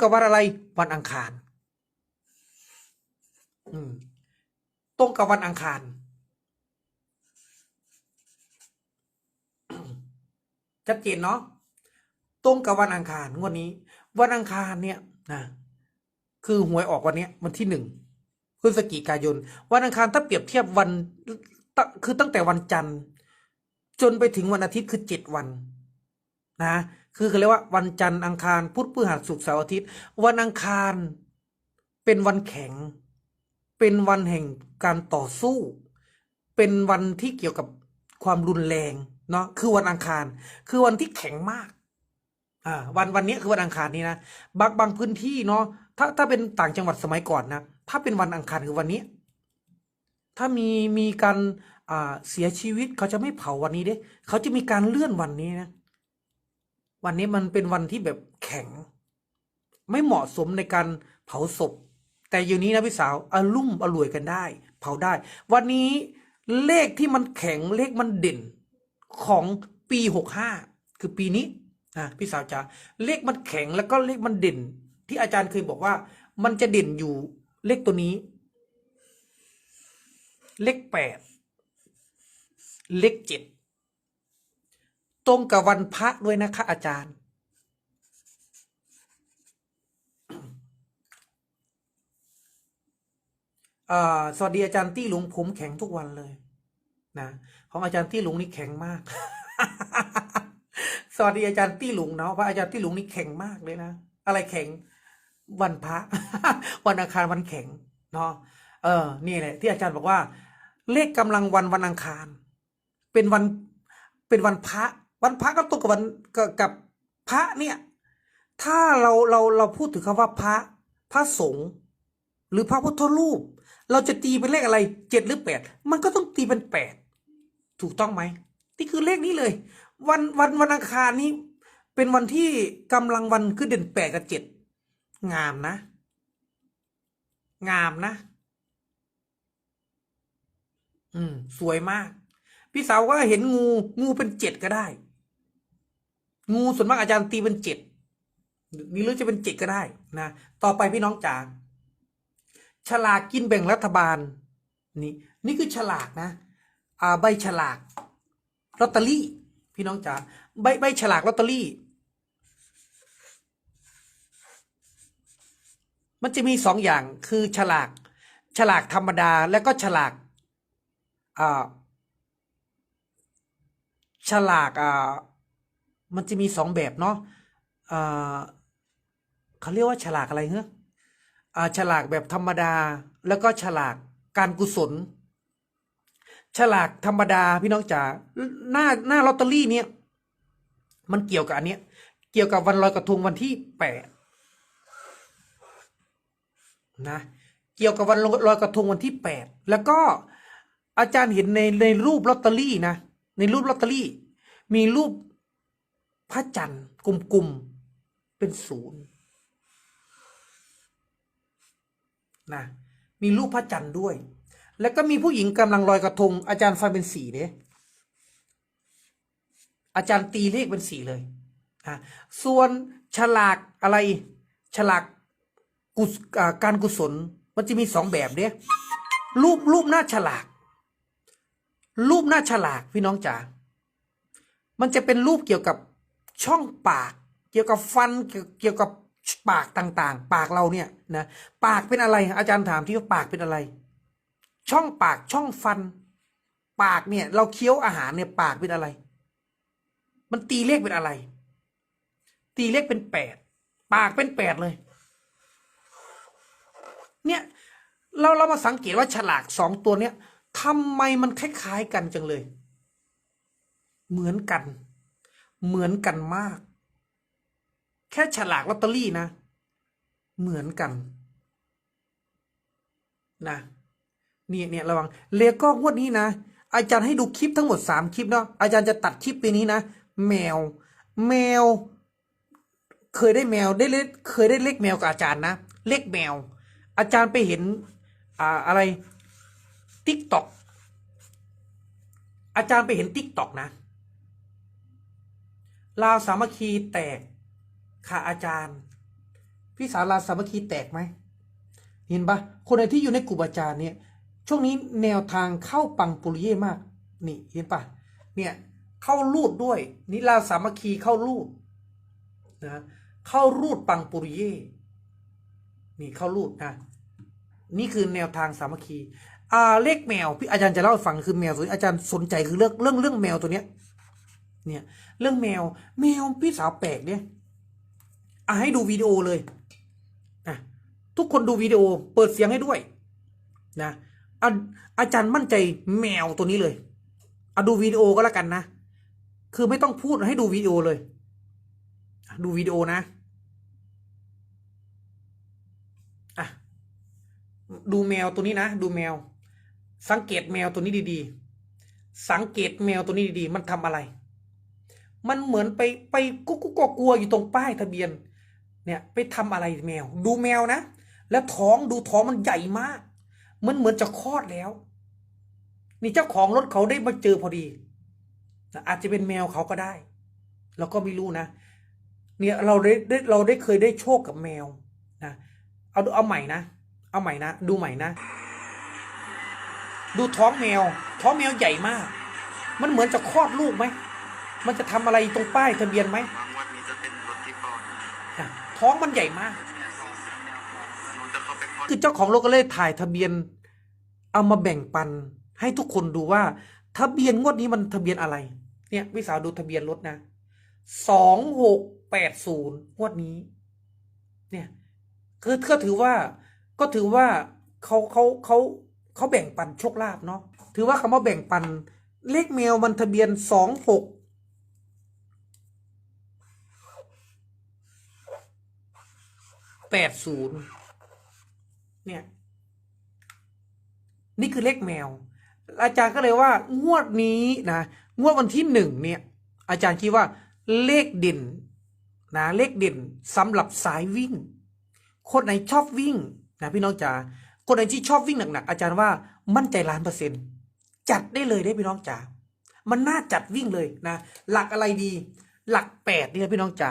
กับวันอะไร วันอังคาร อืม ตรงกับวันอังคาร ชัดเจนเนาะ ตรงกับวันอังคารงวดนี้ วันอังคารเนี่ยนะคือหวยออกวันเนี้ยวันที่หนึ่งพฤศจิกายน วันอังคารถ้าเปรียบเทียบวันคือตั้งแต่วันจันทร์ จนไปถึงวันอาทิตย์คือเจ็ดวัน นะ คือเขาเรียกว่าวันจันทร์อังคารพุธพฤหัสศุกร์เสาร์อาทิตย์ วันอังคารเป็นวันแข็ง เป็นวันแห่งการต่อสู้ เป็นวันที่เกี่ยวกับความรุนแรงเนาะคือวันอังคาร คือวันที่แข็งมากอ่าวันวันนี้คือวันอังคารนี้นะบางบางพื้นที่เนาะถ้าถ้าเป็นต่างจังหวัดสมัยก่อนนะถ้าเป็นวันอังคารคือวันนี้ ถ้ามีมีการอ่าเสียชีวิตเขาจะไม่เผาวันนี้เด้เขาจะมีการเลื่อนวันนี้นะ วันนี้มันเป็นวันที่แบบแข็ง ไม่เหมาะสมในการเผาศพ แต่อยู่นี้นะพี่สาวอารุ่มอร่วยกันได้ เผาได้ วันนี้เลขที่มันแข็งเลขมันเด่นของปีหกห้าคือปีนี้นะพี่สาวจ๋าเลขมันแข็งแล้วก็เลขมันเด่น ที่อาจารย์เคยบอกว่า มันจะเด่นอยู่เลขตัวนี้ เลขแปดเลขเจ็ด ตรงกับวันพระด้วยนะคะอาจารย์อ่าสวัสดีอาจารย์ตี้หลุงผมแข็งทุกวันเลย นะ ของอาจารย์ตี้หลุงนี่แข็งมาก สวัสดีอาจารย์ตี้หลุงเนาะเพราะอาจารย์ตี้หลุงนี่แข็งมากเลยนะ อะไรแข็ง วันพระ วันอังคารวันแข็ง เนาะ เออ นี่แหละ ที่อาจารย์บอกว่า เลขกำลังวันวันอังคาร เป็นวันเป็นวันพระ วันพระก็ตรงกับวันกับกับพระเนี่ย ถ้าเราเราเราพูดถึงคำว่าพระพระสงฆ์หรือพระพุทธรูป เราจะตีเป็นเลขอะไรเจ็ดหรือแปดมันก็ต้องตีเป็นแปดถูกต้องไหมนี่คือเลขนี้เลย วันวันวันอังคารนี้ เป็นวันที่กำลังวันคือเด่นแปดกับเจ็ดงามนะ งามนะ อืม สวยมาก พี่สาวว่าเห็นงูงูเป็นเจ็ดก็ได้ งูส่วนมากอาจารย์ตีเป็นเจ็ดนี่หรือจะเป็นเจ็ดก็ได้นะต่อไปพี่น้องจ๋าฉลากกินแบ่งรัฐบาล นี่นี่คือฉลากนะอ่าใบฉลากลอตเตอรี่ พี่น้องจ๋าใบใบฉลากลอตเตอรี่ มันจะมีสองอย่างคือฉลาก ฉลากธรรมดาแล้วก็ฉลากอ่าฉลากอ่า มันจะมีสองแบบเนาะเขาเรียกว่าฉลากอะไรเงี้ยอ่าฉลากแบบธรรมดา แล้วก็ฉลากการกุศล ฉลากธรรมดาพี่น้องจ๋าหน้าหน้าลอตเตอรี่เนี่ย มันเกี่ยวกับอันเนี้ย เกี่ยวกับวันลอยกระทงวันที่แปดนะ เกี่ยวกับวันลอยกระทงวันที่แปดแล้วก็อาจารย์เห็นในในรูปลอตเตอรี่นะ ในรูปลอตเตอรี่ มีรูป พระจันทร์กลุ่มๆเป็นศูนย์นะมีรูปพระจันทร์ด้วย แล้วก็มีผู้หญิงกำลังลอยกระทง อาจารย์ฟันเป็นสีเนี่ยอาจารย์ตีเลขเป็นสีเลยอะส่วนฉลากอะไรฉลากกุศการกุศลมันจะมีสองแบบเนี่ยรูปรูปหน้าฉลาก รูปหน้าฉลากพี่น้องจ๋ามันจะเป็นรูปเกี่ยวกับ ช่องปาก เกี่ยวกับฟันเกี่ยวกับปากต่างๆ ปากเราเนี่ยนะปากเป็นอะไร อาจารย์ถามที่ว่าปากเป็นอะไร ช่องปากช่องฟัน ปากเนี่ย เราเคี้ยวอาหารเนี่ยปากเป็นอะไร มันตีเลขเป็นอะไร ตีเลขเป็นแปดปากเป็นแปดเลย เนี่ยเราเรามาสังเกตว่าฉลากสองตัวเนี้ยทำไมมันคล้ายๆกันจังเลย เหมือนกัน เหมือนกันมาก แค่ฉลากลอตเตอรี่นะ เหมือนกันนะเนี่ยเนี่ยระวังเลโก้งวดนี้นะ อาจารย์ให้ดูคลิปทั้งหมดสามคลิปเนาะอาจารย์จะตัดคลิปปีนี้นะ แมว แมว เคยได้แมวได้เล็กเคยได้เลขแมวกับอาจารย์นะเลขแมว อาจารย์ไปเห็นอ่าอะไรติ๊กตอกอาจารย์ไปเห็นติ๊กตอกนะ ลาวสามัคคีแตกค่ะอาจารย์ พี่สาวลาสามัคคีแตกไหมเห็นปะคนไหนที่อยู่ในกลุ่มอาจารย์เนี่ย ช่วงนี้แนวทางเข้าปังปุริเย่มาก นี่เห็นปะเนี่ยเข้ารูดด้วยนิลาสามัคคีเข้ารูดนะเข้ารูดปังปุริเย่นี่เข้ารูดนะนี่คือแนวทางสามัคคีอ่าเลขแมวพี่อาจารย์จะเล่าให้ฟังคือแมวตัวนี้อาจารย์สนใจคือเรื่องเรื่องเรื่องแมวตัวเนี้ย เนี่ยเรื่องแมวแมวพี่สาวแปลกเนี่ยอะให้ดูวิดีโอเลยอะทุกคนดูวิดีโอเปิดเสียงให้ด้วยนะอาอาจารย์มั่นใจแมวตัวนี้เลยเอาดูวิดีโอก็แล้วกันนะ คือไม่ต้องพูดให้ดูวิดีโอเลย ดูวิดีโอนะอะดูแมวตัวนี้นะ ดูแมว สังเกตแมวตัวนี้ดีๆ สังเกตแมวตัวนี้ดีๆ มันทำอะไร มันเหมือนไปไปกุ๊กกกกลัวอยู่ตรงป้ายทะเบียน เนี่ยไปทำอะไรแมว ดูแมวนะ แล้วท้องดูท้องมันใหญ่มาก มันเหมือนจะคลอดแล้ว นี่เจ้าของรถเขาได้มาเจอพอดี อาจจะเป็นแมวเขาก็ได้ เราก็ไม่รู้นะ เนี่ยเราไดได้เราได้เคยได้โชคกับแมวนะเอาเอาใหม่นะ เอาใหม่นะ ดูใหม่นะ ดูท้องแมว ท้องแมวใหญ่มาก มันเหมือนจะคลอดลูกไหม มันจะทำอะไรตรงป้ายทะเบียนไหมท้องมันใหญ่มาก คือเจ้าของรถก็เลยถ่ายทะเบียน เอามาแบ่งปัน ให้ทุกคนดูว่า ทะเบียนงวดนี้มันทะเบียนอะไร เนี่ยพี่สาวดูทะเบียนรถนะสองหกแปดศูนย์งวดนี้ เนี่ยคือก็ถือว่า ก็ถือว่าเขาเขาเขาเขาแบ่งปันโชคลาภเนาะถือว่าคำว่าแบ่งปันเลขแมวมันทะเบียนสองหก แปดศูนย์เนี่ย นี่คือเลขแมว อาจารย์ก็เลยว่างวดนี้นะงวดวันที่หนึ่งเนี่ย อาจารย์คิดว่าเลขเด่นนะเลขเด่นสำหรับสายวิ่ง คนไหนชอบวิ่งนะพี่น้องจ๋าคนไหนที่ชอบวิ่งหนักๆอาจารย์ว่ามั่นใจล้านเปอร์เซ็นต์จัดได้เลยได้พี่น้องจ๋ามันน่าจัดวิ่งเลยนะหลักอะไรดี หลักแปดเนี่ยพี่น้องจ๋า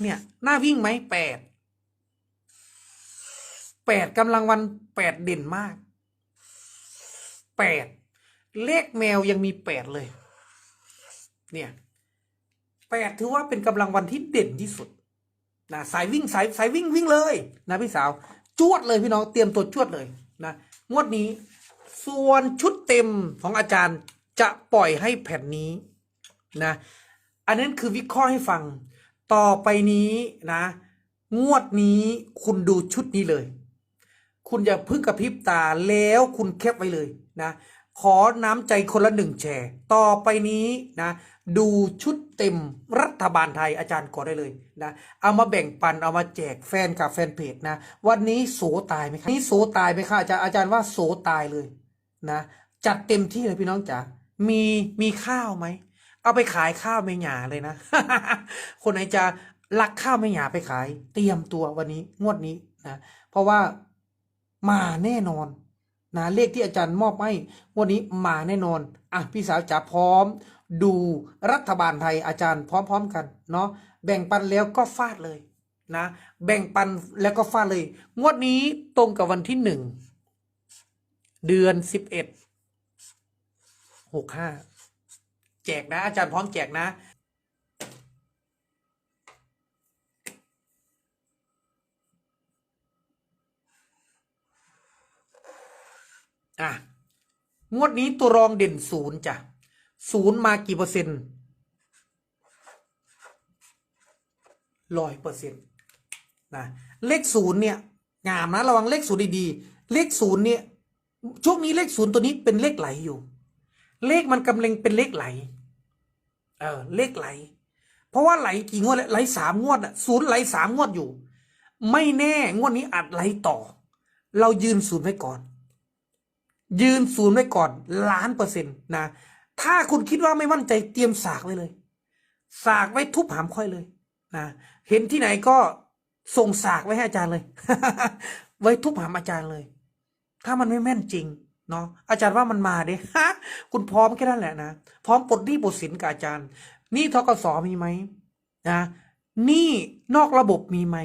เนี่ยหน่าวิ่งไหมแปดแปดกำลังวันแปดเด่นมากแปดเลขแมวยังมีแปดเลย เนี่ยแปดถือว่าเป็นกำลังวันที่เด่นที่สุดนะสายวิ่งสายสายวิ่งวิ่งเลยนะพี่สาวจวดเลยพี่น้องเตรียมตัวจวดเลยนะงวดนี้ ส่วนชุดเต็มของอาจารย์จะปล่อยให้แผ่นนี้นะ อันนั้นคือวิเคราะห์ให้ฟัง ต่อไปนี้นะ งวดนี้คุณดูชุดนี้เลย คุณอย่าพึ่งกระพริบตาแล้วคุณแคปไว้เลยนะ ขอน้ำใจคนละหนึ่งแชร์ต่อไปนี้นะ ดูชุดเต็มรัฐบาลไทยอาจารย์กอได้เลยนะเอามาแบ่งปันเอามาแจกแฟนกับแฟนเพจนะ วันนี้โสตายไหมครับนี่โสตายไหมครับอาจารย์อาจารย์ว่าโสตายเลยนะ จัดเต็มที่เลยพี่น้องจ๋ามีมีข้าวไหม เอาไปขายข้าวไม่หยาเลยนะ คนไหนจะลักข้าวไม่หยาไปขาย เตรียมตัววันนี้งวดนี้นะเพราะว่ามาแน่นอนนะเลขที่อาจารย์มอบให้งวันนี้มาแน่นอนอะพี่สาวจ๋าพร้อม ดูรัฐบาลไทยอาจารย์พร้อมๆกันเนาะแบ่งปันแล้วก็ฟาดเลยนะ แบ่งปันแล้วก็ฟาดเลย งวดนี้ตรงกับวันที่หนึ่งเดือนสิบเอ็ดหกห้า แจกนะอาจารย์พร้อมแจกนะ อะ งวดนี้ตัวรองเด่นศูนย์จ้ะศูนย์มากี่เปอร์เซ็นต์ร้อยเปอร์เซ็นต์นะเลขศูนย์เนี่ยงามนะระวังเลขศูนย์ดีๆเลขศูนย์เนี่ยช่วงนี้เลขศูนย์ตัวนี้เป็นเลขไหลอยู่ เลขมันกำลังเป็นเลขไหล เออเลขไหล เพราะว่าไหลกี่งวดแล้วไหลสามงวดอะศูนย์ไหลสามงวดอยู่ ไม่แน่งวดนี้อาจไหลต่อ เรายืนศูนย์ไว้ก่อน ยืนศูนย์ไว้ก่อนล้านเปอร์เซ็นต์นะถ้าคุณคิดว่าไม่มั่นใจเตรียมสากไว้เลย สากไว้ทุบหามค่อยเลยนะเห็นที่ไหนก็ส่งสากไว้ให้อาจารย์เลย ไว้ทุบหามอาจารย์เลย ถ้ามันไม่แม่นจริง เนาะอาจารย์ว่ามันมาเด้ฮะคุณพร้อมแค่นั้นแหละนะพร้อมปลดหนี้ปลดสินกับอาจารย์หนี่ทกสมีไหมนะหนี้นอกระบบมีไหม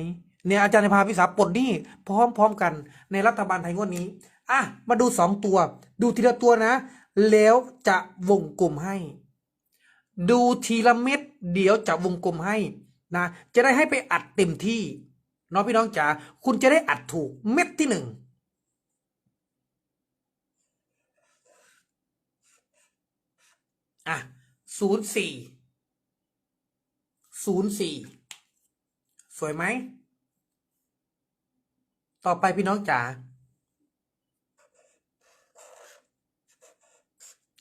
เนี่ยอาจารย์จะพาพี่สาปลดหนี้พร้อมๆกันในรัฐบาลไทยงวดนี้อะมาดูสองตัว ดูทีละตัวนะ แล้วจะวงกลมให้ ดูทีละเม็ดเดี๋ยวจะวงกลมให้นะจะได้ให้ไปอัดเต็มที่เนาะพี่น้องจ๋าคุณจะได้อัดถูกเม็ดที่หนึ่ง อะ ศูนย์สี่ศูนย์สี่สวยไหม ต่อไปพี่น้องจ๋า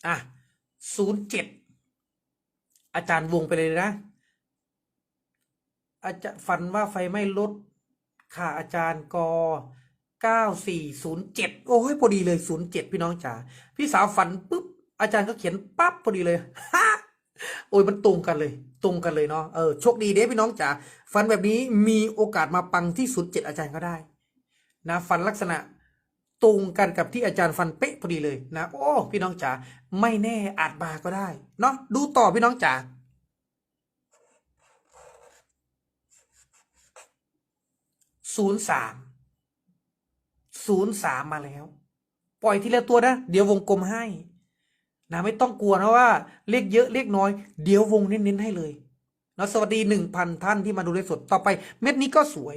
อะศูนย์เจ็ดอาจารย์วงไปเลยนะ อาจารย์ฝันว่าไฟไหม้รถค่ะอาจารย์กเก้าสี่ศูนย์เจ็ดโอ้ยพอดีเลยศูนย์เจ็ดพี่น้องจ๋าพี่สาวฝันปุ๊บอาจารย์ก็เขียนปั๊บพอดีเลยฮะ โอ้ยมันตรงกันเลย ตรงกันเลยเนาะเออโชคดีเด้พี่น้องจ๋าฝันแบบนี้มีโอกาสมาปังที่ศูนย์เจ็ดอาจารย์ก็ได้ นะฝันลักษณะตรงกันกับที่อาจารย์ฟันเป๊ะพอดีเลยนะ โอ้พี่น้องจ๋าไม่แน่อาจมาก็ได้เนาะดูต่อพี่น้องจ๋าศูนย์สามศูนย์สามมาแล้ว ปล่อยทีละตัวนะ เดี๋ยววงกลมให้ นะไม่ต้องกลัวนะว่าเลขเยอะเลขน้อย เดี๋ยววงเน้นๆให้เลยเนาะสวัสดีหนึ่งพันท่านที่มาดูในสดต่อไป เม็ดนี้ก็สวย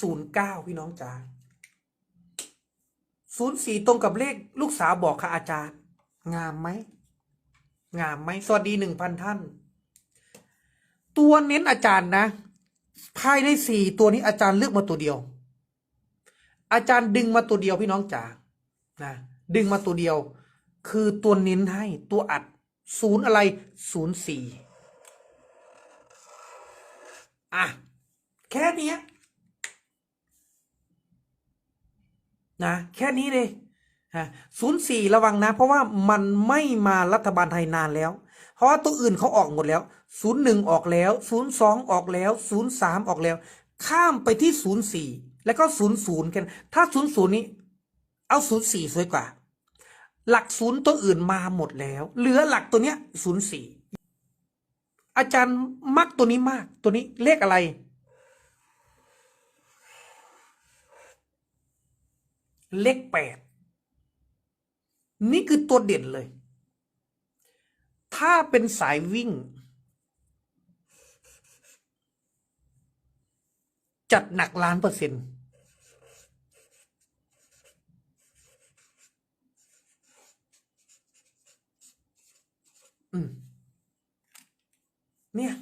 ศูนย์เก้าพี่น้องจ๋าศูนย์สี่ตรงกับเลขลูกสาวบอกค่ะอาจารย์ งามไหม งามไหม สวัสดีหนึ่งพันท่าน ตัวเน้นอาจารย์นะ ภายในสี่ตัวนี้อาจารย์เลือกมาตัวเดียว อาจารย์ดึงมาตัวเดียวพี่น้องจ๋านะดึงมาตัวเดียว คือตัวเน้นให้ตัวอัดศูนย์อะไรศูนย์สี่อะ แค่นี้นะแค่นี้เลยศูนย์สี่ระวังนะ เพราะว่ามันไม่มารัฐบาลไทยนานแล้ว เพราะว่าตัวอื่นเขาออกหมดแล้วศูนย์หนึ่งออกแล้วศูนย์สองออกแล้วศูนย์สามออกแล้ว ข้ามไปที่ศูนย์สี่ แล้วก็ศูนย์ศูนย์กัน ถ้าศูนย์ศูนย์นี้ เอาศูนย์สี่สวยกว่า หลักศูนย์ตัวอื่นมาหมดแล้ว เหลือหลักตัวเนี้ยศูนย์สี่อาจารย์มักตัวนี้มาก ตัวนี้เลขอะไร เลขแปดนี่คือตัวเด่นเลย ถ้าเป็นสายวิ่ง จัดหนักล้านเปอร์เซ็นต์เนี่ย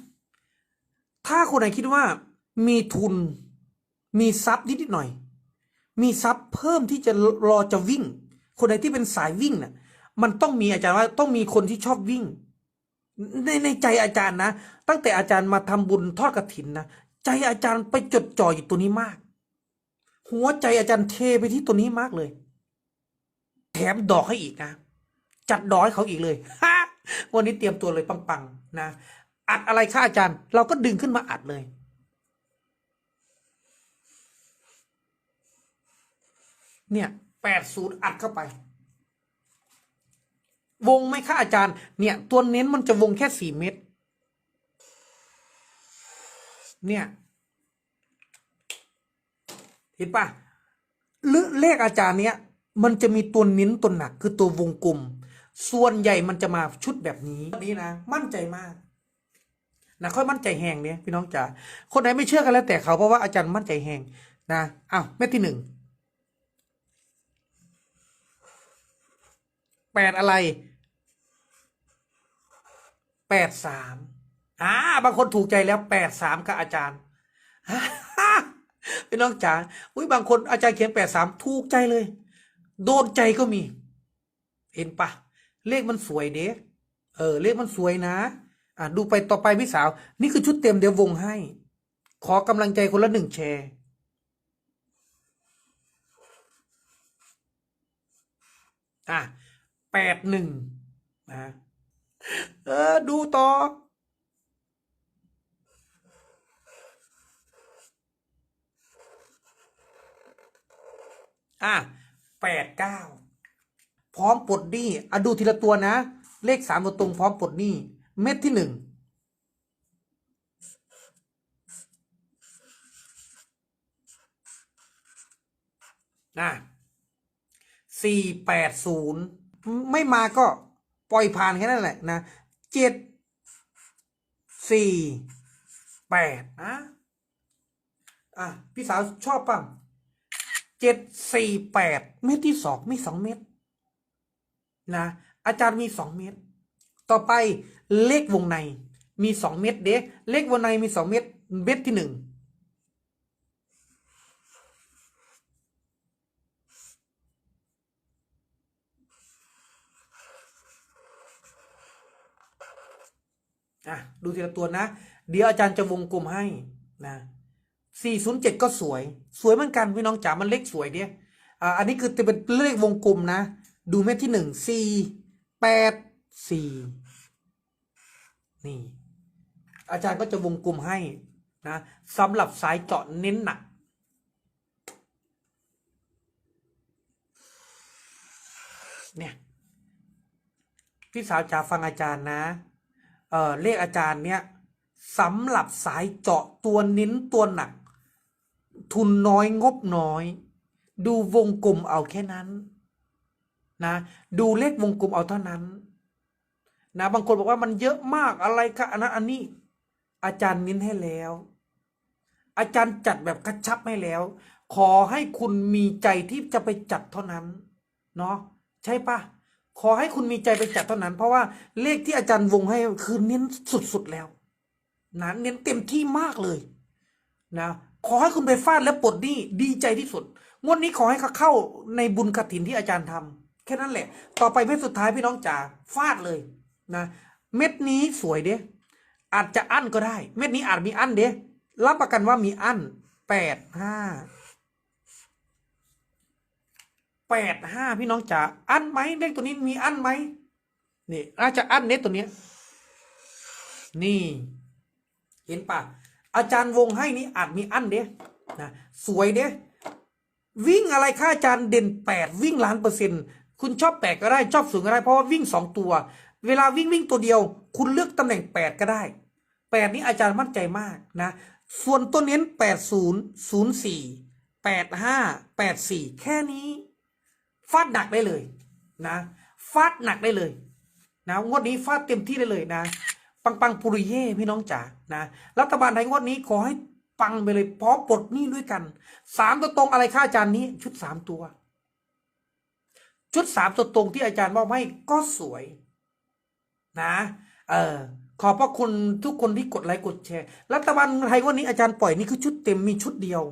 ถ้าคนไหนคิดว่า มีทุน มีทรัพย์นิดๆหน่อย มีทรัพย์เพิ่มที่จะรอจะวิ่ง คนไหนที่เป็นสายวิ่งน่ะ มันต้องมีอาจารย์ว่าต้องมีคนที่ชอบวิ่งในในใจอาจารย์นะ ตั้งแต่อาจารย์มาทำบุญทอดกระถินนะ ใจอาจารย์ไปจดจ่ออยู่ตัวนี้มาก หัวใจอาจารย์เทไปที่ตัวนี้มากเลย แถมดอกให้อีกนะ จัดดอกให้เขาอีกเลยฮะวันนี้เตรียมตัวเลยปังๆนะอัดอะไรคะอาจารย์ เราก็ดึงขึ้นมาอัดเลยเนี่ยแปดศูนย์อัดเข้าไป วงไหมคะอาจารย์ เนี่ย ตัวเน้นมันจะวงแค่สี่เม็ด เนี่ยเห็นปะหรือเลขอาจารย์เนี้ยมันจะมีตัวเน้นตัวหนัก คือตัววงกลม ส่วนใหญ่มันจะมาชุดแบบนี้นี่นะ มั่นใจมากนะค่อยมั่นใจแหงเนี่ยพี่น้องจ๋าคนไหนไม่เชื่อกันแล้วแต่เขาเพราะว่าอาจารย์มั่นใจแหงนะอ้าวเม็ดที่หนึ่งแปดอะไรแปดสาม อ่าบางคนถูกใจแล้วแปดสามกับอาจารย์พี่น้องจ๋าอุ้ยบางคนอาจารย์เขียนแปดสามถูกใจเลย โดนใจก็มี เห็นปะเลขมันสวยเด้เออ เลขมันสวยนะ อะดูไปต่อไปพี่สาว นี่คือชุดเต็มเดี๋ยววงให้ ขอกำลังใจคนละหนึ่งแชร์อะแปดหนึ่งนะเออ ดูต่อ อะแปดเก้าพร้อมปลดหนี้อะดูทีละตัวนะ เลขสามตัวตรงพร้อมปลดหนี้ เม็ดที่หนึ่งนะสี่แปดศูนย์ไม่มาก็ปล่อยผ่านแค่นั้นแหละนะเจ็ดสี่แปดนะ อะ พี่สาวชอบป่ะ เจ็ดสี่แปดเม็ดที่สองมีสองเม็ดนะอาจารย์มีสองเม็ดต่อไปเลขวงในมีสองเม็ดเด้เลขวงในมีสองเม็ดเม็ดที่หนึ่งอะดูทีละตัวนะ เดี๋ยวอาจารย์จะวงกลมให้นะ สี่ศูนย์เจ็ดก็สวย สวยเหมือนกันพี่น้องจ๋ามันเลขสวยเดียอ่าอันนี้คือจะเป็นเลขวงกลมนะ ดูเม็ดที่หนึ่งสี่แปดสี่นี่ อาจารย์ก็จะวงกลมให้นะสำหรับสายเจาะเน้นหนัก เนี่ย พี่สาวจ๋าฟังอาจารย์นะ เอ่อเลขอาจารย์เนี่ยสำหรับสายเจาะตัวเน้นตัวหนัก ทุนน้อยงบน้อย ดูวงกลมเอาแค่นั้นนะดูเลขวงกลมเอาเท่านั้นนะบางคนบอกว่ามันเยอะมากอะไรคะอันนั้นอันนี้ อาจารย์เน้นให้แล้ว อาจารย์จัดแบบกระชับให้แล้ว ขอให้คุณมีใจที่จะไปจัดเท่านั้นเนาะใช่ปะขอให้คุณมีใจไปจัดเท่านั้น เพราะว่าเลขที่อาจารย์วงให้คือเน้นสุดๆแล้วนะเน้นเต็มที่มากเลยนะ ขอให้คุณไปฟาดและปลดหนี้ดีใจที่สุด งวดนี้ขอให้เขาเข้าในบุญกระถินที่อาจารย์ทำแค่นั้นแหละ ต่อไปเม็ดสุดท้ายพี่น้องจ๋าฟาดเลยนะ เม็ดนี้สวยเด้อาจจะอั้นก็ได้ เม็ดนี้อาจมีอั้นเด้รับประกันว่ามีอั้นแปดห้าแปดห้าพี่น้องจ๋าอั้นไหมเลขตัวนี้มีอั้นไหมนี่น่าจะอั้นเน็ตตัวเนี้ยนี่ เห็นปะ อาจารย์วงให้นี่อาจมีอั้นเด้นะสวยเด้วิ่งอะไรค่าอาจารย์เด่นแปดวิ่งล้านเปอร์เซ็นต์คุณชอบแปดก็ได้ชอบศูนย์ก็ได้เพราะว่าวิ่งสองตัว เวลาวิ่งวิ่งตัวเดียว คุณเลือกตำแหน่งแปดก็ได้แปดนี้อาจารย์มั่นใจมากนะส่วนตัวเน้นแปดศูนย์ศูนย์สี่แปดห้าแปดสี่แค่นี้ฟาดหนักได้เลยนะฟาดหนักได้เลยนะงวดนี้ฟาดเต็มที่ได้เลยนะ ปังปังปุริเย่พี่น้องจ๋านะรัฐบาลไทยงวดนี้ขอให้ปังไปเลยพร้อมปลดหนี้ด้วยกันสามตัวตรงอะไรค่าอาจารย์นี้ ชุดสามตัว ชุดสามตัวตรงที่อาจารย์มอบให้ก็สวย นะ เออขอบพระคุณทุกคนที่กดไลค์กดแชร์ รัฐบาลไทยวันนี้อาจารย์ปล่อยนี่คือชุดเต็มมีชุดเดียว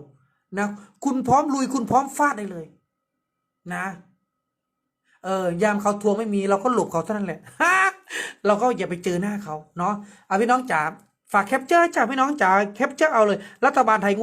นะ คุณพร้อมลุยคุณพร้อมฟาดได้เลย นะ เออยามเขาทวงไม่มีเราก็หลบเขาเท่านั้นแหละ เราก็อย่าไปเจอหน้าเขาเนาะเอาพี่น้องจ๋าฝากแคปเจอร์จ้าพี่น้องจ๋าแคปเจอร์เอาเลย รัฐบาลไทย